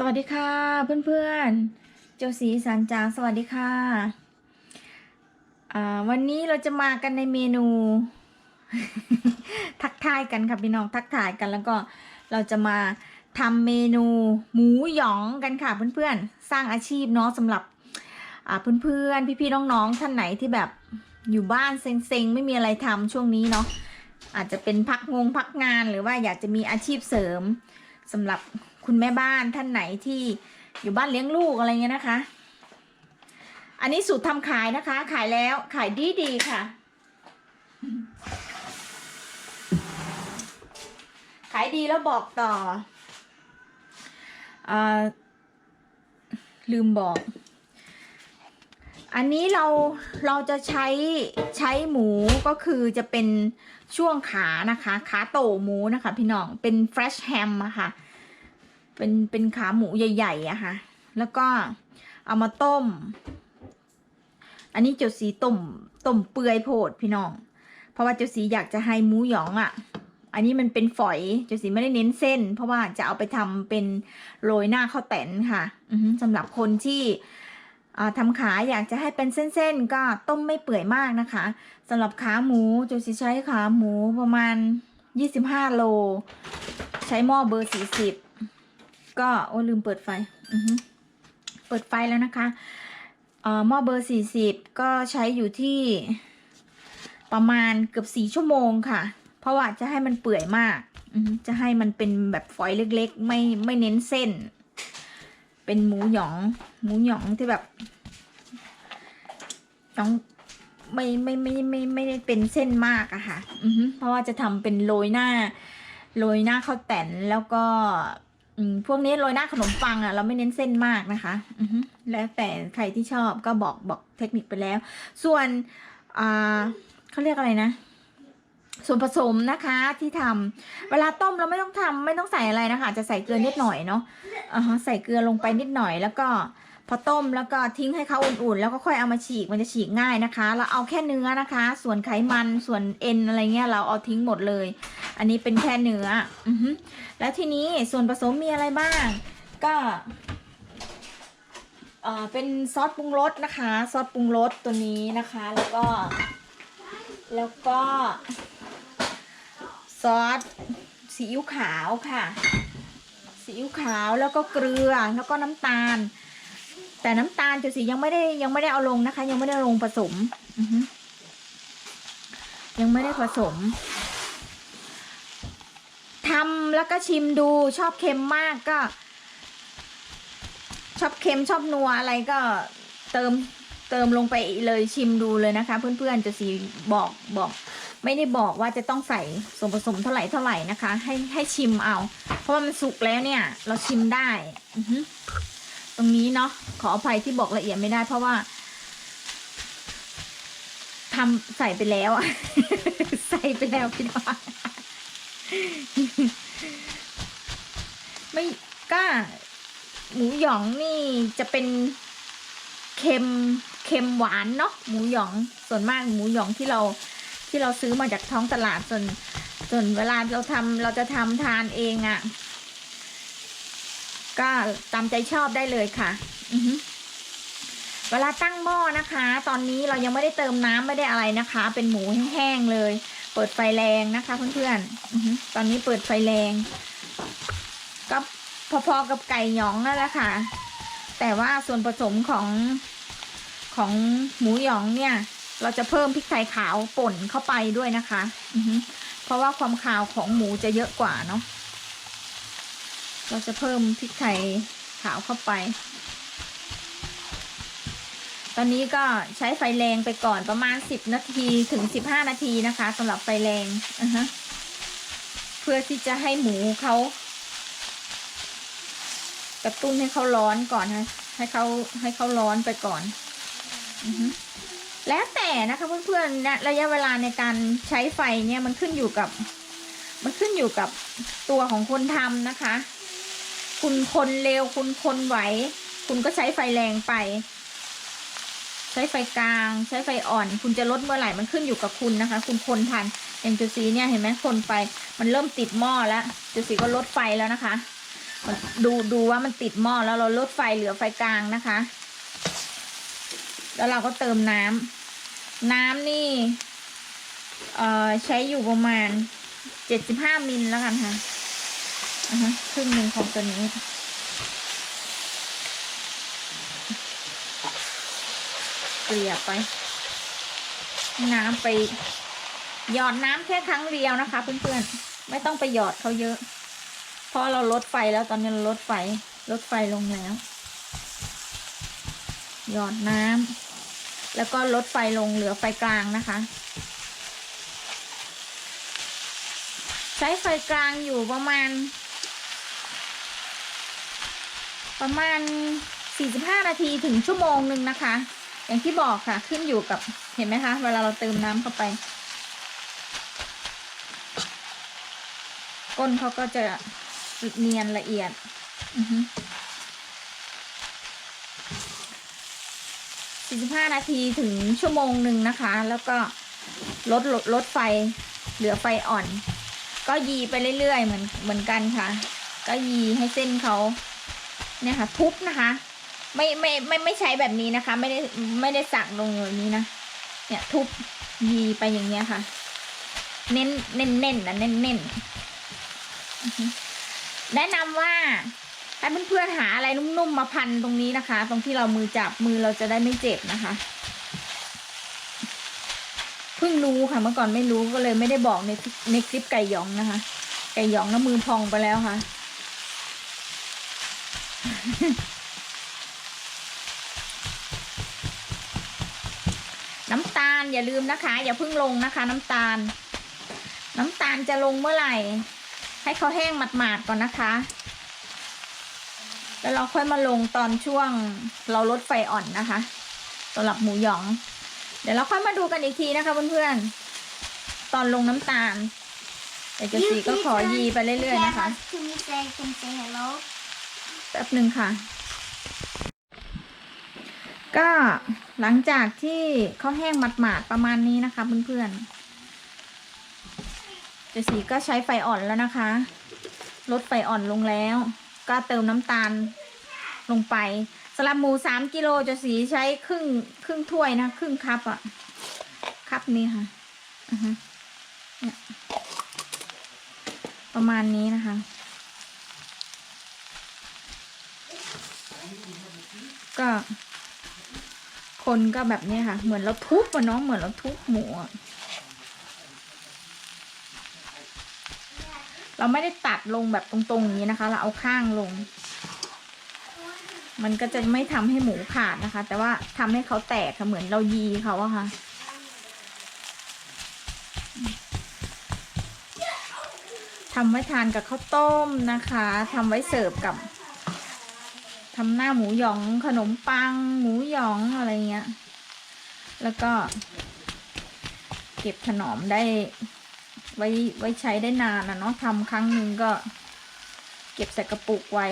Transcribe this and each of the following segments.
สวัสดีค่ะเพื่อนๆ เจ้าสีสันจางสวัสดีค่ะวันนี้เราจะมากันในเมนู ทักทายกันค่ะพี่น้องทักทายกันแล้วก็เราจะมาทำเมนูหมูหยองกันค่ะเพื่อนๆ สร้างอาชีพเนาะสำหรับเพื่อนๆ พี่ๆน้องๆท่านไหนที่แบบอยู่บ้านเซ็งๆ ไม่มีอะไรทำช่วงนี้เนาะอาจจะเป็นพักงงพักงานหรือว่าอยากจะมีอาชีพเสริมสำหรับ คุณแม่บ้านท่านไหนที่อยู่บ้านเลี้ยงลูกอะไรเงี้ยนะคะ อันนี้สูตรทำขายนะคะ ขายแล้วขายดีดีค่ะ ขายดีแล้วบอกต่ออลืมบอก อันนี้เราเราจะใช้ใช้หมูก็คือจะเป็นช่วงขานะคะ ขาโตหมูนะคะ พี่น้องเป็น fresh ham อะค่ะ เป็นเป็นขาหมูใหญ่ๆอะค่ะ แล้วก็เอามาต้ม อันนี้เจ้าสีต้มต้มเปื่อยโพดพี่น้อง เพราะว่าเจ้าสีอยากจะให้หมูหยองอะอันนี้มันเป็นฝอยเจ้าสีไม่ได้เน้นเส้น เพราะว่าจะเอาไปทำเป็นโรยหน้าข้าวแตนค่ะออฮึสำหรับคนที่อ่าทำขาอยากจะให้เป็นเส้นๆ ก็ต้มไม่เปื่อยมากนะคะสำหรับขาหมูจ้าสีใช้ขาหมูประมาณ 25 โล ใช้หม้อเบอร์ 40 ก็โอ้ลืมเปิดไฟเปิดไฟแล้วนะคะหม้อเบอร์ 40 ก็ใช้อยู่ที่ประมาณเกือบสี่ชั่วโมงค่ะ เพราะว่าจะให้มันเปื่อยมาก จะให้มันเป็นแบบฝอยเล็กๆ ไม่ไม่เน้นเส้น เป็นหมูหยอง หมูหยองที่แบบหยองไม่ไม่ไม่ไม่ไม่ได้เป็นเส้นมากอะค่ะ เพราะว่าจะทำเป็นโรยหน้า โรยหน้าข้าวแตนแล้วก็ อืมพวกนี้โรยหน้าขนมปังอะเราไม่เน้นเส้นมากนะคะอือแล้วแต่ใครที่ชอบก็บอกบอกเทคนิคไปแล้ว ส่วนอ่าเขาเรียกอะไรนะส่วนผสมนะคะที่ทำเวลาต้มเราไม่ต้องทำไม่ต้องใส่อะไรนะคะ จะใส่เกลือนิดหน่อยเนาะอ่าฮะใส่เกลือลงไปนิดหน่อยแล้วก็ พอต้มแล้วก็ทิ้งให้เขาอุ่นๆ แล้วก็ค่อยเอามาฉีกมันจะฉีกง่ายนะคะ เราเอาแค่เนื้อนะคะ ส่วนไขมันส่วนเอ็นอะไรเงี้ยเราเอาทิ้งหมดเลย อันนี้เป็นแค่เนื้ออือฮึแล้วทีนี้ส่วนผสมมีอะไรบ้าง ก็เออเป็นซอสปรุงรสนะคะ ซอสปรุงรสตัวนี้นะคะ แล้วก็ แล้วก็ซอสซีอิ๊วขาวค่ะซีอิ๊วขาวแล้วก็เกลือแล้วก็น้ำตาล แต่น้ำตาลจุสียังไม่ได้ยังไม่ได้เอาลงนะคะ ยังไม่ได้ลงผสมยังไม่ได้ผสมทำแล้วก็ชิมดูชอบเค็มมากก็ ชอบเค็มชอบนัวอะไรก็เติมเติมลงไปเลยชิมดูเลยนะคะ เพื่อนๆจะสีบอกบอก ไม่ได้บอกว่าจะต้องใส่ส่วนผสมเท่าไหร่เท่าไหร่นะคะ ให้ให้ชิมเอา เพราะว่ามันสุกแล้วเนี่ย เราชิมได้อือ ตรงนี้เนาะขออภัยที่บอกละเอียดไม่ได้เพราะว่าทำใส่ไปแล้วอะใส่ไปแล้วพี่น้องไม่กล้าหมูหยองนี่จะเป็นเค็มเค็มหวานเนาะหมูหยองส่วนมากหมูหยองที่เราที่เราซื้อมาจากท้องตลาดส่วนส่วนเวลาเราทำเราจะทำทานเองอะ่ะ ก็ตามใจชอบได้เลยค่ะเวลาตั้งหม้อนะคะ ตอนนี้เรายังไม่ได้เติมน้ำไม่ได้อะไรนะคะ เป็นหมูแห้งๆเลย เปิดไฟแรงนะคะเพื่อนๆตอนนี้เปิดไฟแรงก็พอๆกับไก่หยองนั่นแหละค่ะ แต่ว่าส่วนผสมของของหมูหยองเนี่ย เราจะเพิ่มพริกไทยขาวป่นเข้าไปด้วยนะคะ เพราะว่าความขาวของหมูจะเยอะกว่าเนาะ เราจะเพิ่มพริกไทยขาวเข้าไป ตอนนี้ก็ใช้ไฟแรงไปก่อนประมาณ 10 นาทีถึง 15 นาทีนะคะสำหรับไฟแรงอือฮะเพื่อที่จะให้หมูเขากระตุ้นให้เขาร้อนก่อนฮะให้เขาให้เขาร้อนไปก่อนอแล้วแต่นะคะเพื่อนๆนะระยะเวลาในการใช้ไฟเนี่ยมันขึ้นอยู่กับ มันขึ้นอยู่กับตัวของคนทำนะคะ คุณคนเร็วคุณคนไหว คุณก็ใช้ไฟแรงไป ใช้ไฟกลาง ใช้ไฟอ่อน คุณจะลดเมื่อไหร่มันขึ้นอยู่กับคุณนะคะ คุณคนทันอย่างจุสีเนี่ยเห็นไหมคนไปมันเริ่มติดหม้อแล้วจุสีก็ลดไฟแล้วนะคะ ดูดูว่ามันติดหม้อแล้วเราลดไฟเหลือไฟกลางนะคะ แล้วเราก็เติมน้ำน้ำนี่เอ่อใช้อยู่ประมาณเจ็ดสิบห้ามิลแล้วกันค่ะ อ่าฮะครึ่งหนึ่งของตัวนี้เกลี่ยไป น้ำไป หยอดน้ำแค่ครั้งเดียวนะคะ เพื่อนๆ ไม่ต้องไปหยอดเขาเยอะ เพราะเราลดไฟแล้วตอนนี้เราลดไฟ ลดไฟลงแล้ว หยอดน้ำแล้วก็ลดไฟลงเหลือไฟกลางนะคะ ใช้ไฟกลางอยู่ประมาณ ประมาณ 45 นาทีถึงชั่วโมงหนึ่งนะคะ อย่างที่บอกค่ะขึ้นอยู่กับเห็นไหมคะ เวลาเราเติมน้ำเข้าไป ก้นเขาก็จะเนียนละเอียด45 นาทีถึงชั่วโมงหนึ่งนะคะ แล้วก็ลดลดลดไฟเหลือไฟอ่อน ก็ยีไปเรื่อยๆเหมือนเหมือนกันค่ะ ก็ยีให้เส้นเขา เนี่ยค่ะ ทุบนะคะ ไม่ไม่ไม่ไม่ใช้แบบนี้นะคะ ไม่ได้ไม่ได้สักลงแบบนี้นะเนี่ยทุบยีไปอย่างเงี้ยค่ะ เน้นเน้นเน้นนะเน้นเน้นแนะนำว่าให้เพื่อนๆหาอะไรนุ่มๆมาพันตรงนี้นะคะ ตรงที่เรามือจับมือเราจะได้ไม่เจ็บนะคะเพิ่งรู้ค่ะเมื่อก่อนไม่รู้ก็เลยไม่ได้บอกในในคลิปไก่หยองนะคะ ไก่หยองแล้วมือพองไปแล้วค่ะ น้ำตาลอย่าลืมนะคะ อย่าเพิ่งลงนะคะ น้ำตาล น้ำตาลจะลงเมื่อไหร่ ให้เขาแห้งหมาดๆก่อนนะคะ แล้วเราค่อยมาลงตอนช่วงเราลดไฟอ่อนนะคะสำหรับหมูหยอง เดี๋ยวเราค่อยมาดูกันอีกทีนะคะเพื่อนๆตอนลงน้ำตาลเดี๋ยวเจะสีก็ขอยีไปเรื่อยๆนะคะ Can you say can say hello? แป๊บหนึ่งค่ะ ก็หลังจากที่เขาแห้งหมาดๆประมาณนี้นะคะเพื่อนๆเจสีก็ใช้ไฟอ่อนแล้วนะคะ ลดไฟอ่อนลงแล้ว ก็เติมน้ำตาลลงไปสำหรับหมูสามกิโลเจสีใช้ครึ่งครึ่งถ้วยนะครึ่งคัพอะคัพนี้ค่ะประมาณนี้นะคะ ก็คนก็แบบนี้ค่ะ เหมือนเราทุบอะเนาะเหมือนเราทุบหมูเราไม่ได้ตัดลงแบบตรงๆอย่างนี้นะคะ เราเอาข้างลง มันก็จะไม่ทำให้หมูขาดนะคะ แต่ว่าทำให้เขาแตกค่ะเหมือนเรายีเขาอะค่ะทำไว้ทานกับข้าวต้มนะคะทำไว้เสิร์ฟกับ ทำหน้าหมูหยองขนมปัง หมูหยองอะไรเงี้ย แล้วก็ เก็บถนอมได้ ไว้ไว้ใช้ได้นานนะเนาะทำครั้งหนึ่งก็ เก็บใส่กระปุกไว้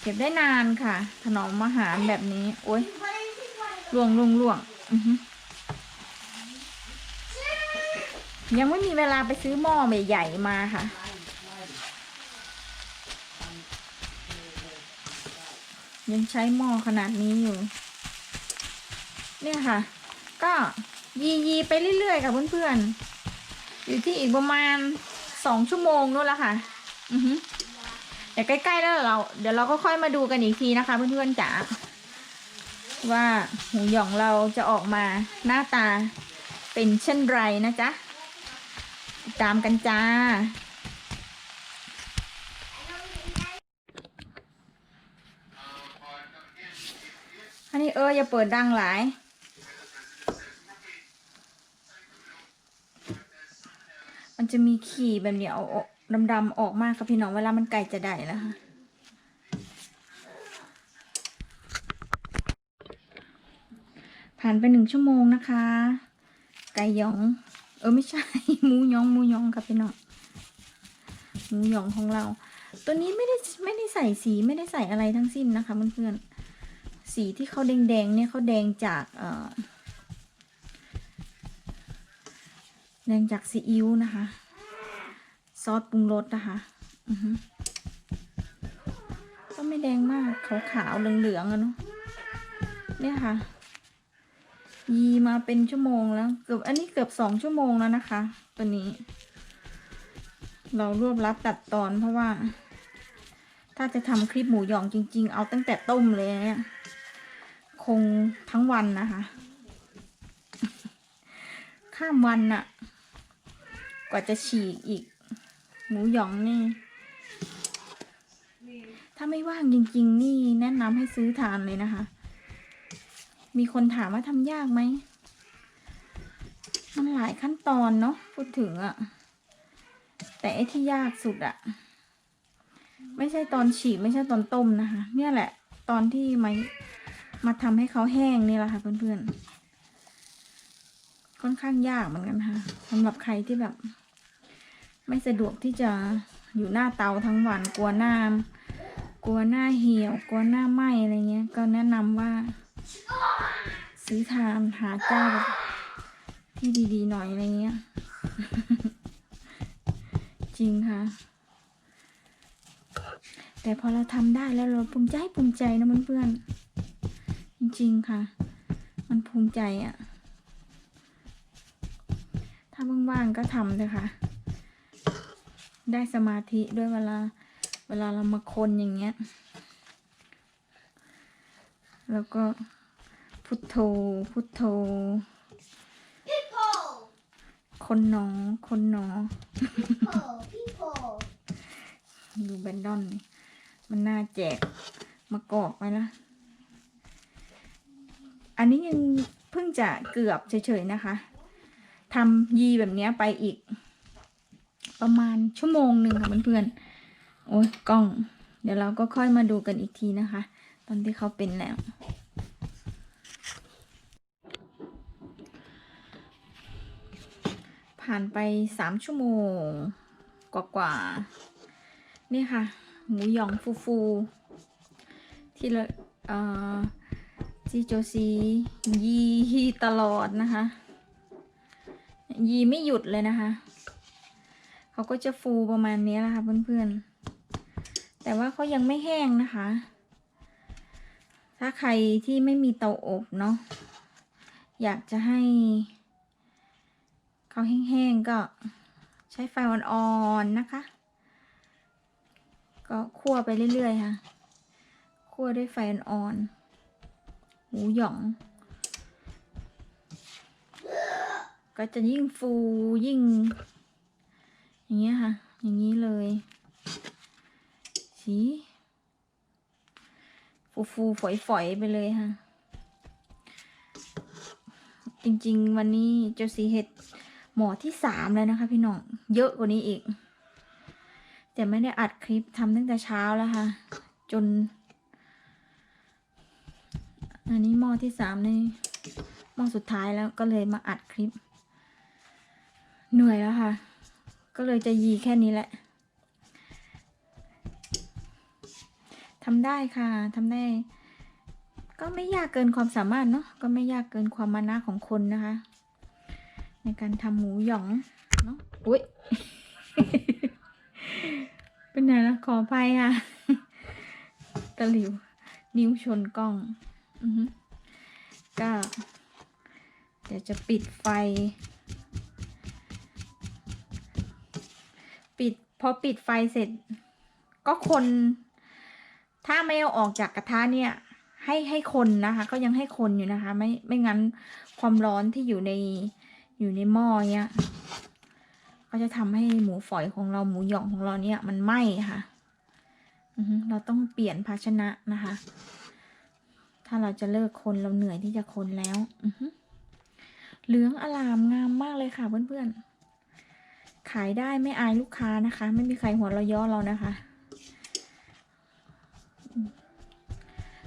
เก็บได้นานค่ะ ถนอมอาหารแบบนี้ โอ้ยล่วงล่วงล่วงยังไม่มีเวลาไปซื้อหม้อใหญ่ๆมาค่ะ ยังใช้หม้อขนาดนี้อยู่ เนี่ยค่ะ ก็ยียีไปเรื่อยๆค่ะเพื่อนๆ อยู่ที่อีกประมาณสองชั่วโมงนู่นละค่ะ อือฮึเดี๋ยวใกล้ๆแล้วเรา เดี๋ยวเราก็ค่อยมาดูกันอีกทีนะคะ เพื่อนๆจ๋าว่าหมูหยองเราจะออกมาหน้าตาเป็นเช่นไรนะจ๊ะตามกันจ้า อันนี้เอออย่าเปิดดังหลาย มันจะมีขีแบบนี้เอาอกดำๆออกมากค่ะพี่น้องเวลามันไก่จะได้แล้วค่ะผ่านไปหนึ่งชั่วโมงนะคะ ไก่ยอง เออไม่ใช่หมูยองหมูยองค่ะพี่น้องหมูยองของเรา ตัวนี้ไม่ได้ไม่ได้ใส่สีไม่ได้ใส่อะไรทั้งสิ้นนะคะเพื่อนๆ สีที่เขาแดงๆเนี่ยเขาแดงจากเอ่อแดงจากซีอิ๊วนะคะ ซอสปรุงรสนะคะก็ไม่แดงมากขาวๆเหลืองๆอะเนาะเนี่ยค่ะ ยีมาเป็นชั่วโมงแล้วเกือบอันนี้เกือบสองชั่วโมงแล้วนะคะ ตัวนี้ เรารวบรัดตัดตอนเพราะว่า ถ้าจะทำคลิปหมูหยองจริง ๆ เอาตั้งแต่ต้มเลยเนี่ย คงทั้งวันนะคะ ข้ามวันน่ะกว่าจะฉีกอีก หมูหยองนี่ ถ้าไม่ว่างจริง ๆ นี่แนะนำให้ซื้อทานเลยนะคะ มีคนถามว่าทำยากไหม มันหลายขั้นตอนเนาะพูดถึงอะแต่ไอ้ที่ยากสุดอะไม่ใช่ตอนฉีกไม่ใช่ตอนต้มนะคะ เนี่ยแหละ ตอนที่ไมา มาทำให้เขาแห้งนี่แหละค่ะเพื่อนๆ ค่อนข้างยากเหมือนกันค่ะสำหรับใครที่แบบ ไม่สะดวกที่จะอยู่หน้าเตาทั้งวันกลัวหน้ากลัวหน้าเหี่ยว กลัวหน้าไหมอะไรเงี้ย ก็แนะนำว่า ซื้อทานหาเจ้าแบบที่ดีๆหน่อยอะไรเงี้ย จริงค่ะ แต่พอเราทำได้แล้วเราภูมิใจภูมิใจนะเพื่อนๆ จริงๆค่ะ มันภูมิใจอะถ้าว่างๆก็ทำเลยค่ะ ได้สมาธิด้วยเวลา เวลาเรามาคนอย่างเงี้ย แล้วก็พุทโธ พุทโธ people คนหนอ คนหนอ people people ดูแบนดอนนี่มันน่าแจก มากอกไปละ อันนี้ยังเพิ่งจะเกือบเฉยๆนะคะทำยีแบบนี้ไปอีก ประมาณชั่วโมงหนึ่งค่ะเพื่อนๆโอ้ยกล้อง เดี๋ยวเราก็ค่อยมาดูกันอีกทีนะคะ ตอนที่เขาเป็นแล้ว ผ่านไปสามชั่วโมงกว่าๆนี่ค่ะ หมูยองฟูๆที่เราเอ่อ ที่โจซียีตลอดนะคะ ยีไม่หยุดเลยนะคะ เขาก็จะฟูประมาณนี้แหละค่ะเพื่อนๆ แต่ว่าเขายังไม่แห้งนะคะ ถ้าใครที่ไม่มีเตาอบเนาะอยากจะให้เขาแห้งๆก็ใช้ไฟอ่อนๆนะคะ ก็คั่วไปเรื่อยๆค่ะ คั่วด้วยไฟอ่อนๆ หมูหยอง ก็จะยิ่งฟูยิ่ง อย่างเงี้ยค่ะ อย่างนี้เลยสีฟูฟูฝอยฝอยไปเลยค่ะ จริงๆ วันนี้เจ้าสีเห็ดหมอที่สามแล้วนะคะพี่น้อง เยอะกว่านี้อีก แต่ไม่ได้อัดคลิปทำตั้งแต่เช้าแล้วค่ะ จน อันนี้หม้อที่สามในหม้อสุดท้ายแล้วก็เลยมาอัดคลิป เหนื่อยแล้วค่ะ ก็เลยจะยีแค่นี้แหละทำได้ค่ะทำได้ ก็ไม่ยากเกินความสามารถเนาะก็ไม่ยากเกินความมานะของคนนะคะ ในการทำหมูหยองเนาะอุ้ยเป็นไงล่ะขออภัยค่ะตะหลิว นิ้วชนกล้อง ก็เดี๋ยวจะปิดไฟ ปิดพอปิดไฟเสร็จ ก็คน ถ้าไม่เอาออกจากกระทะเนี่ย ให้ให้คนนะคะ ก็ยังให้คนอยู่นะคะ ไม่ไม่งั้นความร้อนที่อยู่ในอยู่ในหม้อเนี่ยก็จะทำให้หมูฝอยของเราหมูหยองของเราเนี่ยมันไหม้ค่ะเราต้องเปลี่ยนภาชนะนะคะ ถ้าเราจะเลิกคนเราเหนื่อยที่จะคนแล้วอือฮึเหลืองอลามงามมากเลยค่ะเพื่อนๆ ขายได้ไม่อายลูกค้านะคะ ไม่มีใครหัวเราย่อเรานะคะอืม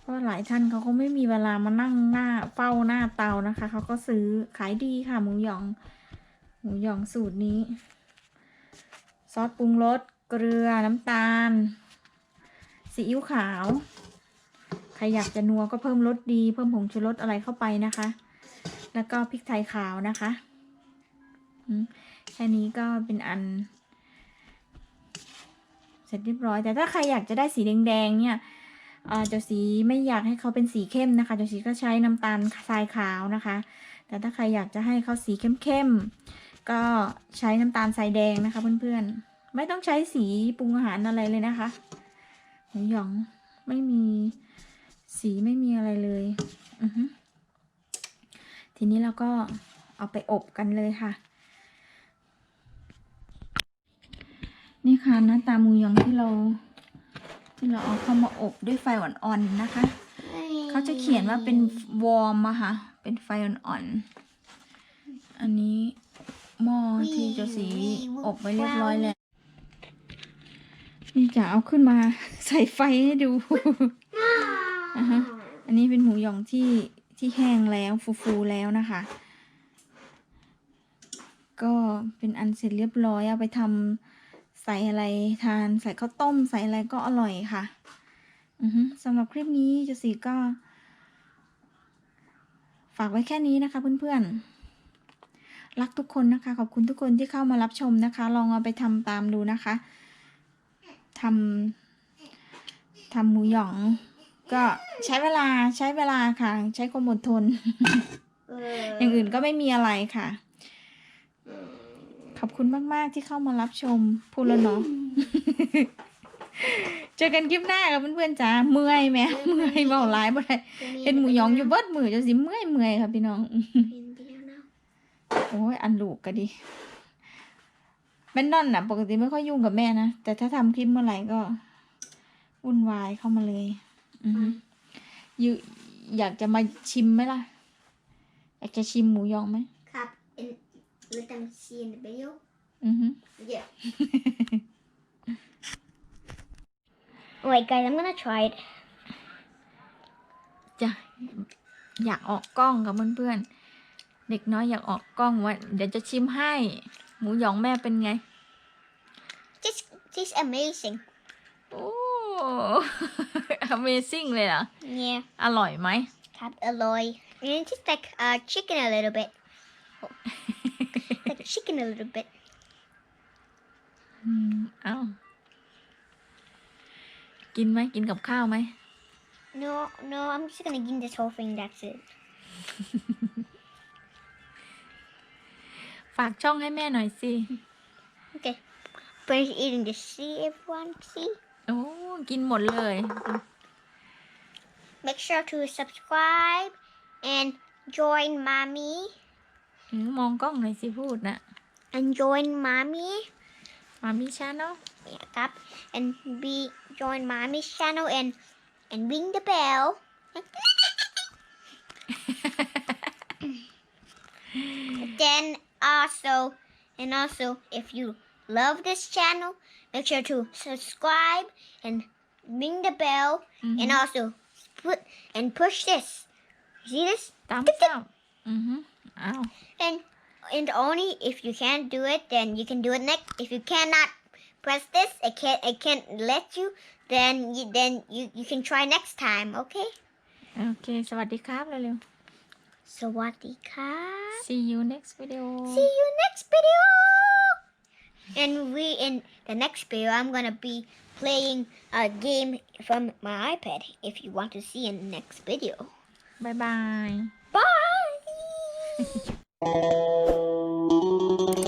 เพราะหลายท่านเขาก็ไม่มีเวลามานั่งหน้าเฝ้าหน้าเตานะคะ เขาก็ซื้อขายดีค่ะหมูหยอง หมูหยองสูตรนี้ ซอสปรุงรสเกลือน้ำตาลซีอิ๊วขาว ใครอยากจะนัวก็เพิ่มรสดี เพิ่มผงชูรสอะไรเข้าไปนะคะ แล้วก็พริกไทยขาวนะคะแค่นี้ก็เป็นอัน เสร็จเรียบร้อย แต่ถ้าใครอยากจะได้สีแดงๆเนี่ยเจ้าสีไม่อยากให้เขาเป็นสีเข้มนะคะเจ้าสีก็ใช้น้ำตาลทรายขาวนะคะ แต่ถ้าใครอยากจะให้เขาสีเข้มๆก็ใช้น้ำตาลทรายแดงนะคะ เพื่อนๆ ไม่ต้องใช้สีปรุงอาหารอะไรเลยนะคะหมูหยองไม่มี สีไม่มีอะไรเลยอือฮึทีนี้เราก็เอาไปอบกันเลยค่ะ นี่ค่ะหน้าตาหมูยองที่เรา ที่เราเอาเข้ามาอบด้วยไฟอ่อนๆนะคะ เขาจะเขียนว่าเป็นวอร์มอะค่ะ เป็นไฟอ่อนๆ อันนี้หม้อที่จะสีอบไว้เรียบร้อยแล้วนี่จะเอาขึ้นมาใส่ไฟให้ดู อ่าฮะอันนี้เป็นหมูหยองที่ที่แห้งแล้วฟูๆแล้วนะคะ ก็เป็นอันเสร็จเรียบร้อยเอาไปทำใส่อะไรทานใส่ข้าวต้มใส่อะไรก็อร่อยค่ะอือฮึสำหรับคลิปนี้เจะสีก็ ฝากไว้แค่นี้นะคะเพื่อนๆ รักทุกคนนะคะ ขอบคุณทุกคนที่เข้ามารับชมนะคะ ลองเอาไปทำตามดูนะคะทำทำหมูหยอง ก็ใช้เวลาใช้เวลาค่ะ ใช้ความอดทน อย่างอื่นก็ไม่มีอะไรค่ะ ขอบคุณมากๆที่เข้ามารับชมพูดแล้วเนาะเจอกันคลิปหน้ากับเพื่อนๆจ้าเมื่อยไหมเมื่อยเบาหลายบ่ได้เห็นหมูหยองอยู่เบิดมือจะสิเมื่อยเมื่อยค่ะพี่น้องโอ้ยอันลูกก็ดีแม่นดอนน่ะ ปกติไม่ค่อยยุ่งกับแม่นะ แต่ถ้าทำคลิปเมื่อไหร่ก็วุ่นวายเข้ามาเลยอือฮึอ ยู่อยากจะมาชิมไหมล่ะ อยากจะชิมหมูหยองไหม Cup and let them see in the video. อือฮึ Yeah. Wait, guys, I'm gonna try it. จะอยากออกกล้องกับเพื่อนๆ เด็กน้อยอยากออกกล้องว่าเดี๋ยวจะชิมให้ หมูหยองแม่เป็นไง This tastes amazing. โอ้ Amazing เลยเหรอ Yeah. อร่อยไหม Cup alloy. And it tastes like uh, chicken a little bit. Oh. like chicken a little bit. อืมเอ้า กินไหมกินกับข้าวไหม No, no, I'm just gonna give this whole thing. That's it. ฝากช่องให้แม่หน่อยสิ Okay. Finish eating this. See, everyone. See. โอ้ กินหมดเลย Make sure to subscribe and join mommy อืมมองกล้องหน่อยสิพูดนะ and join mommy. มามิชาเนาะ Yeah, tap and be join mommy's channel and and ring the bell. then also and also if you love this channel, make sure to subscribe and ring the bell อือฮึ and also put and push this. See this? ตามเจ้าอือฮึเอ้า And and only if you can't do it, then you can do it next. If you cannot press this, I can't I can't let you. Then you then you you can try next time. Okay. โอเค สวัสดีครับเร็ว Sawadika. ๆ see you next video See you next video. And we in the next video, I'm gonna be playing a game from my iPad. If you want to see in the next video. Bye bye. Bye.